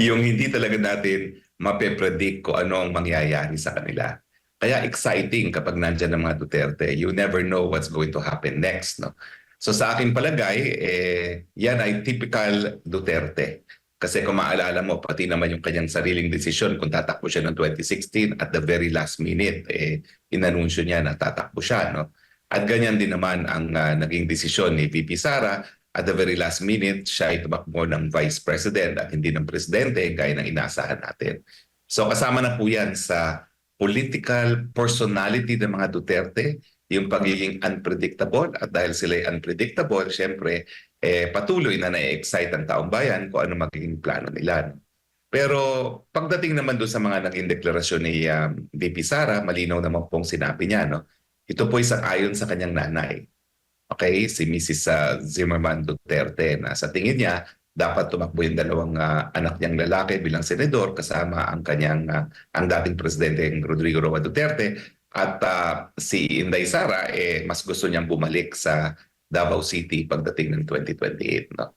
yung hindi talaga natin mape-predict kung ano ang mangyayari sa kanila. Kaya exciting kapag nandyan ang mga Duterte. You never know what's going to happen next. No? So sa akin palagay, eh, yan ay typical Duterte. Kasi kung maalala mo, pati naman yung kanyang sariling desisyon kung tatakbo siya noong 2016 at the very last minute, eh, inanunsyo niya na tatakbo siya. No? At ganyan din naman ang ah, naging desisyon ni VP Sara. At the very last minute, siya ay tumakbo ng Vice President at hindi ng Presidente gaya ng inaasahan natin. So kasama na po yan sa political personality ng mga Duterte, yung pagiging unpredictable. At dahil sila ay unpredictable, syempre, eh, patuloy na na-excite ang taong bayan kung ano magiging plano nila. Pero pagdating naman doon sa mga naging deklarasyon ni um, VP Sara, malinaw naman pong sinabi niya, no? ito po isang ayon sa kanyang nanay. Okay, si Mrs. uh, Zimmerman Duterte na sa tingin niya dapat tumakbo yung dalawang uh, anak niyang lalaki bilang senador kasama ang kanyang uh, ang dating presidente Rodrigo Roa Duterte at uh, si Inday Sara eh mas gusto niyang bumalik sa Davao City pagdating ng 2028 no.